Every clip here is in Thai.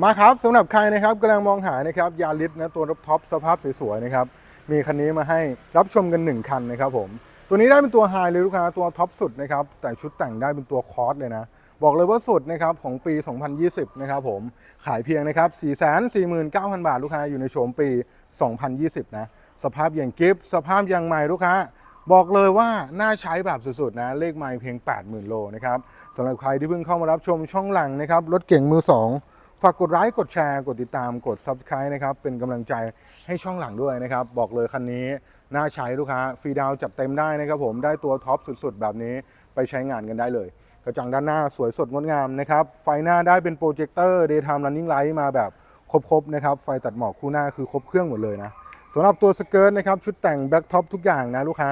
มาครับสำหรับใครนะครับกำลังมองหานะครับยาริสนะตัวรถท็อปสภาพสวยๆนะครับมีคันนี้มาให้รับชมกัน 1 คันนะครับผมตัวนี้ได้เป็นตัวไฮเลยลูกค้าตัวท็อปสุดนะครับแต่ชุดแต่งได้เป็นตัวคอร์สเลยนะ บอกเลยว่าสุดนะครับของปี 2020 นะครับผมขายเพียงนะครับ 449,000 บาทลูกค้าอยู่ในโฉมปี 2020 นะสภาพอย่างกิฟต์สภาพอย่างใหม่ลูกค้าบอกเลยว่าน่าใช้แบบสุดๆนะเลขไมล์เพียง 80,000 โลนะครับสำหรับใครที่เพิ่งเข้ามารับชมช่องหลังนะครับรถเก่งมือ 2 ฝากกดไลค์กดแชร์ กดติดตามกด Subscribe นะครับเป็นกำลังใจให้ช่องหลังด้วยนะครับบอกเลยคันนี้น่าใช้ลูกค้าฟรีดาวน์จัดเต็มได้นะครับผมได้ตัวท็อปสุดๆ แบบนี้ไปใช้งานกันได้เลย กระจังด้านหน้าสวยสดงดงามนะครับไฟหน้าได้เป็นโปรเจคเตอร์ Daytime Running Light มาแบบครบๆนะครับไฟตัดหมอกคู่หน้าคือครบเครื่องหมดเลยนะสำหรับตัวสเกิร์ตนะครับชุดแต่งแบ็คท็อปทุกอย่างนะลูกค้า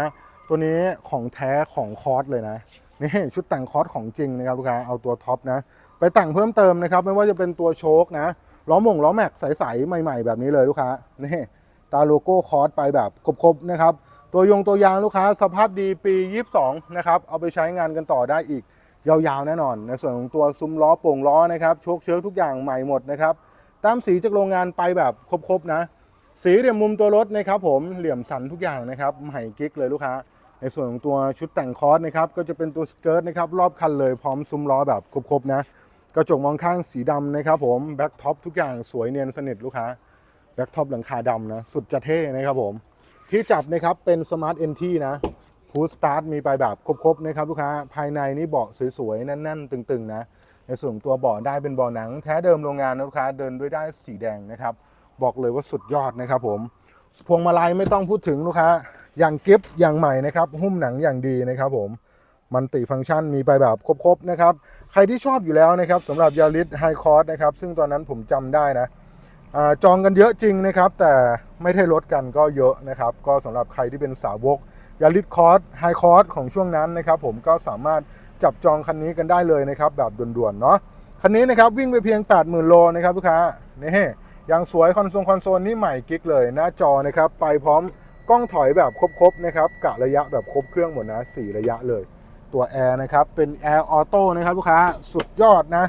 ตัวนี้ของแท้ของคอร์สเลยนะ นี่ชุดแต่งคอสของจริงนะครับลูกค้าเอาตัวท็อปนะ ไปแต่งเพิ่มเติมนะครับ ไม่ว่าจะเป็นตัวโชคนะล้อหม่งล้อแม็กใสๆใหม่ ๆ แบบนี้เลยลูกค้านี่ตาโลโก้คอสไปแบบครบๆนะครับ ตัวยงตัวยางลูกค้าสภาพดีปี 22 นะครับ เอาไปใช้งานกันต่อได้อีกยาวๆ แน่นอน ในส่วนของตัวซุ้มล้อโป่งล้อนะครับโชคเชื้อทุกอย่างใหม่หมดนะครับตามสีจากโรงงานไปแบบครบๆนะ สีเหลี่ยมมุมตัวรถนะครับผมเหลี่ยมสันทุกอย่างนะครับใหม่กิ๊กเลยลูกค้า ในส่วนของตัวชุดแต่งคอสนะครับก็จะเป็นตัวสเกิร์ตนะครับรอบคันเลยพร้อมซุ้มล้อแบบครบๆนะกระจกมองข้างสีดำนะครับผมแบ็คท็อปทุกอย่างสวยเนียนสนิทลูกค้าแบ็คท็อปหลังคาดำนะสุดจะเท่นะครับผมที่จับนะครับเป็นสมาร์ทเอนทีนะพูสตาร์ทมีไปแบบครบๆนะครับลูกค้าภายในนี่เบาะสวยๆแน่นๆ ตึงๆนะในส่วนตัวเบาะได้เป็นเบาะหนัง แท้เดิมโรงงานนะลูกค้าเดินด้วยได้สีแดงนะครับบอกเลยว่าสุดยอดนะครับผมพวงมาลัยไม่ต้องพูดถึงลูกค้า อย่างกิฟต์อย่างใหม่นะครับ หุ้มหนังอย่างดีนะครับผมมันติฟังก์ชันมีไปแบบครบๆนะครับ ใครที่ชอบอยู่แล้วนะครับสำหรับยาริสไฮคอร์สนะครับซึ่งตอนนั้นผมจำได้นะอจองกันเยอะจริงนะครับ แต่ไม่ได้ลดกันก็เยอะนะครับ ก็สำหรับใครที่เป็นสาวกยาริสคอร์สไฮคอร์สของช่วงนั้นนะครับ ผมก็สามารถจับจองคันนี้กันได้เลยนะครับแบบด่วนๆเนาะคันนี้นะครับวิ่งไปเพียง 80,000 โลนะครับลูกค้านี่ยังสวยคอนโซลคอนโซลนี่ใหม่กิ๊กเลย หน้าจอนะครับไปพร้อม กล้องถอยแบบครบๆนะครับกะระยะแบบครบเครื่องหมดนะ 4 ระยะเลย ตัวแอร์นะครับ เป็นแอร์ออโต้นะครับลูกค้าสุดยอดนะ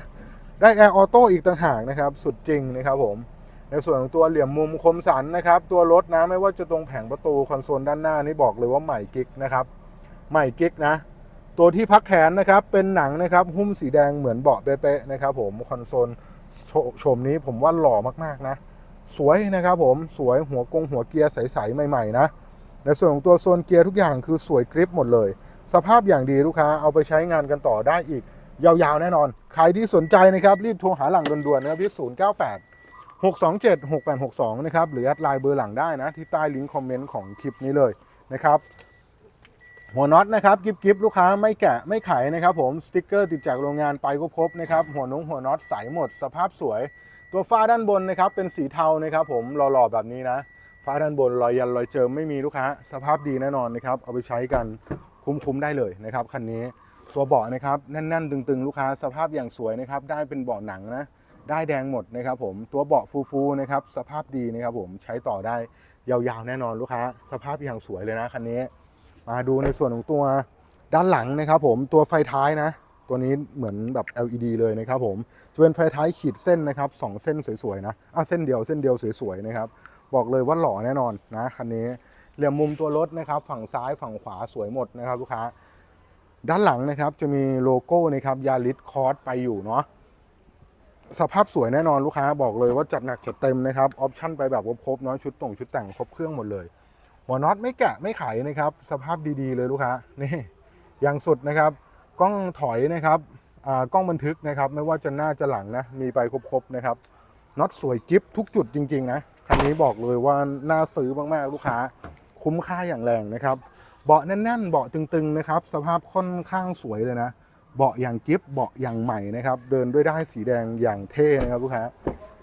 ได้แอร์ออโต้อีกต่างหากนะครับ สุดจริงนะครับผม ในส่วนของตัวเหลี่ยมมุมคมสันนะครับ ตัวรถนะไม่ว่าจะตรงแผงประตูคอนโซลด้านหน้านี่บอกเลยว่าใหม่กิ๊กนะครับใหม่กิ๊กนะ ตัวที่พักแขนนะครับเป็นหนังนะครับหุ้มสีแดงเหมือนเบาะเป๊ะๆนะครับผมคอนโซลโฉโฉมนี้ผมว่าหล่อมากๆนะ สวยนะครับผมสวยหัวกงหัวเกียร์ใสๆใหม่ๆนะในส่วนของตัวโซนเกียร์ทุกอย่างคือสวยกริปหมดเลย สภาพอย่างดีลูกค้าเอาไปใช้งานกันต่อได้อีก ยาวๆแน่นอน ใครที่สนใจนะครับ รีบโทรหาหลังด่วนๆนะครับที่ 098 627 6862 นะครับ หรือแอดไลน์เบอร์หลังได้นะ ที่ใต้ลิงก์คอมเมนต์ของคลิปนี้เลยนะครับ หัวน็อตนะครับกิฟกิฟลูกค้าไม่แกะไม่ไขนะครับผมสติกเกอร์ติดจากโรงงานไปก็ครบนะครับหัวนุ้งหัวน็อตใสหมดสภาพสวย ตัวฝ้าด้านบนนะครับเป็นสีเทานะครับผมหล่อๆแบบนี้นะฝ้าด้านบนรอยยันรอยเจิมไม่มีลูกค้า สภาพดีแน่นอนนะครับ เอาไปใช้กันคุ้มๆได้เลยนะครับคันนี้ตัวเบาะนะครับแน่นๆ ตึงๆ ลูกค้าสภาพอย่างสวยนะครับ ได้เป็นเบาะหนังนะ ได้แดงหมดนะครับผมตัวเบาะฟูๆนะครับสภาพดีนะครับผมใช้ต่อได้ยาวๆแน่นอนลูกค้า สภาพอย่างสวยเลยนะคันนี้ มาดูในส่วนของตัวด้านหลังนะครับผมตัวไฟท้ายนะ ตัวนี้เหมือนแบบ LED เลยนะครับผมจะเป็นไฟท้ายขีดเส้นนะครับสองเส้นสวยๆนะอะเส้นเดียวเส้นเดียวสวยๆนะครับบอกเลยว่าหล่อแน่นอนนะคันนี้เหลี่ยมมุมตัวรถนะครับ ฝั่งซ้ายฝั่งขวาสวยหมดนะครับลูกค้า ด้านหลังนะครับจะมีโลโก้นะครับยาริสคอร์สไปอยู่เนาะสภาพสวยแน่นอนลูกค้าบอกเลยว่าจัดหนักจัดเต็มนะครับออปชั่นไปแบบครบๆเนาะชุดต่งชุดแต่งครบเครื่องหมดเลย หัวน็อตไม่แกะไม่ไขนะครับ สภาพดีๆเลยลูกค้านี่อย่างสุดนะครับ กล้องถอยนะครับกล้องบันทึกนะครับ ไม่ว่าจะหน้าจะหลังนะ มีไปครบๆนะครับน็อตสวยกิฟทุกจุดจริง ๆ นะ คันนี้บอกเลยว่าน่าซื้อมากๆลูกค้า คุ้มค่าอย่างแรงนะครับ เบาะแน่นๆ เบาะตึงๆนะครับ สภาพค่อนข้างสวยเลยนะ เบาะอย่างกิฟเบาะอย่างใหม่นะครับ เดินด้วยได้สีแดงอย่างเท่นะครับลูกค้า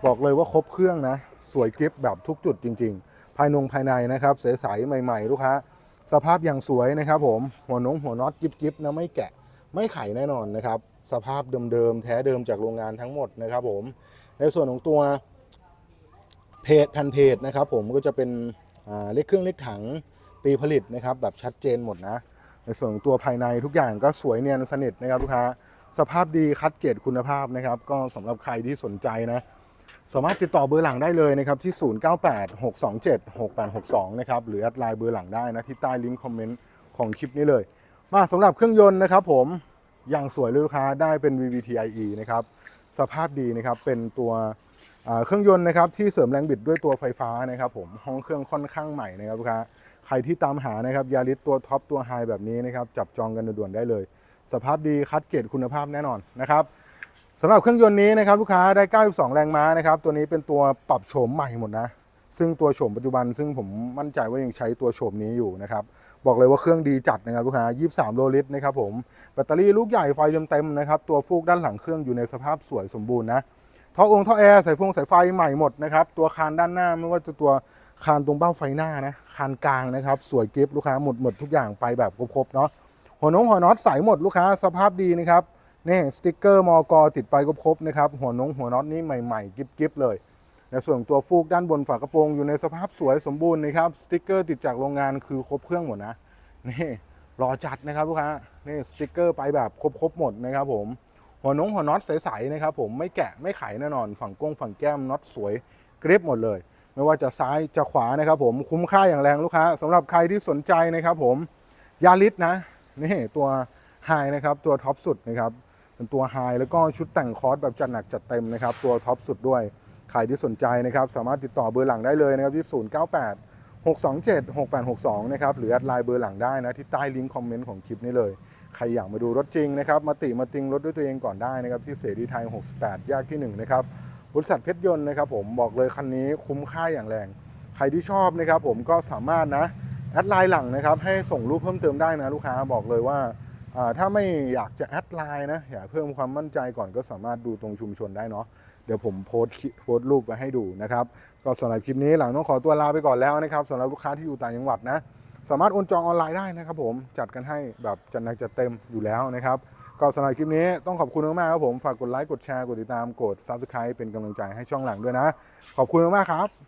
บอกเลยว่าครบเครื่องนะ สวยกิฟแบบทุกจุดจริง ๆ ภายนงภายในนะครับใสๆใหม่ ๆ ลูกค้า สภาพอย่างสวยนะครับ ผม หัวนงหัวน็อตกิฟกิฟนะไม่แกะ ไม่ไขแน่นอนนะครับ สภาพเดิมๆแท้เดิมจากโรงงานทั้งหมดนะครับผมในส่วนของตัวเพจแผ่นเพจนะครับ ผมก็จะเป็นเลขเครื่องเลขถังปีผลิตนะครับ แบบชัดเจนหมดนะ ในส่วนของตัวภายในทุกอย่างก็สวยเนียนสนิทนะครับลูกค้าสภาพดีคัดเกรดคุณภาพนะครับ ก็สำหรับใครที่สนใจนะ สามารถติดต่อเบอร์หลังได้เลยนะครับที่ 0986276862 นะครับหรือแอดไลน์เบอร์หลังได้นะที่ใต้ลิงก์คอมเมนต์ของคลิปนี้เลย มาสำหรับเครื่องยนต์นะครับผมอย่างสวยลูกค้าได้เป็น VVT-IE นะครับสภาพดีนะครับเป็นตัวเครื่องยนต์นะครับที่เสริมแรงบิดด้วยตัวไฟฟ้านะครับผมห้องเครื่องค่อนข้างใหม่นะครับลูกค้าใครที่ตามหานะครับยาริสตัวท็อปตัวไฮแบบนี้นะครับจับจองกันด่วนได้เลย สภาพดีคัดเกรดคุณภาพแน่นอนนะครับสำหรับเครื่องยนต์นี้นะครับลูกค้าได้ 92 แรงม้านะครับตัวนี้เป็นตัวปรับโฉมใหม่หมดนะ ซึ่งตัวโฉมปัจจุบันซึ่งผมมั่นใจว่ายังใช้ตัวโฉมนี้อยู่นะครับ บอกเลยว่าเครื่องดีจัดนะครับลูกค้า 23 โลลิตรนะครับผม แบตเตอรี่ลูกใหญ่ไฟเต็มๆนะครับ ตัวฟูกด้านหลังเครื่องอยู่ในสภาพสวยสมบูรณ์นะท่อองค์ท่อแอร์สายฟงสายไฟใหม่หมดนะครับ ตัวคานด้านหน้าไม่ว่าจะตัวคานตรงเบ้าไฟหน้านะ คานกลางนะครับ สวยกิฟลูกค้าหมดหมดทุกอย่างไปแบบครบๆเนาะ หัวน้องหัวน็อตใสหมดลูกค้าสภาพดีนะครับ นี่สติกเกอร์มอกติดไปก็ครบนะครับ หัวนงหัวน็อตนี่ใหม่ๆกิ๊บๆเลย ในส่วนตัวฟูกด้านบนฝากระโปรงอยู่ในสภาพสวยสมบูรณ์นะครับสติกเกอร์ติดจากโรงงานคือครบเครื่องหมดนะนี่รอจัดนะครับลูกค้านี่สติกเกอร์ไปแบบครบๆหมดนะครับผมหัวนงหัวน็อตใสๆนะครับผมไม่แกะไม่ไขแน่นอน ฝั่งก้งฝั่งแก้มน็อตสวยกริบหมดเลย ไม่ว่าจะซ้ายจะขวานะครับผมคุ้มค่าอย่างแรงลูกค้าสำหรับใครที่สนใจนะครับผมยาลิสนะนี่ตัวไฮนะครับตัวท็อปสุดนะครับเป็นตัวไฮแล้วก็ชุดแต่งคอร์สแบบจัดหนักจัดเต็มนะครับตัวท็อปสุดด้วย ใครที่สนใจนะครับสามารถติดต่อเบอร์หลังได้เลยนะครับที่ 098 627 6862 นะครับหรือแอดไลน์เบอร์หลังได้นะที่ใต้ลิงก์คอมเมนต์ของคลิปนี้เลย ใครอยากมาดูรถจริงนะครับมาติมาติงรถด้วยตัวเองก่อนได้นะครับที่เสรีไทย 68 แยกที่ 1 นะครับบริษัทเพชรยนต์นะครับผมบอกเลยคันนี้คุ้มค่าอย่างแรง ใครที่ชอบนะครับผมก็สามารถนะแอดไลน์หลังนะครับให้ส่งรูปเพิ่มเติมได้นะลูกค้าบอกเลยว่าถ้าไม่อยากจะแอดไลน์นะอยากเพิ่มความมั่นใจก่อนก็สามารถดูตรงชุมชนได้เนาะ เดี๋ยวผมโพสต์โพสต์รูปไว้ให้ดูนะครับ ก็สำหรับคลิปนี้หลังต้องขอตัวลาไปก่อนแล้วนะครับสำหรับลูกค้าที่อยู่ต่างจังหวัดนะ สามารถโอนจองออนไลน์ได้นะครับ ผมจัดกันให้แบบจัดหนักจัดเต็มอยู่แล้วนะครับก็สำหรับคลิปนี้ต้องขอบคุณมากๆครับผมฝากกดไลค์กดแชร์กดติดตามกด Subscribe เป็นกำลังใจให้ช่องหลังด้วยนะ ขอบคุณมากๆครับ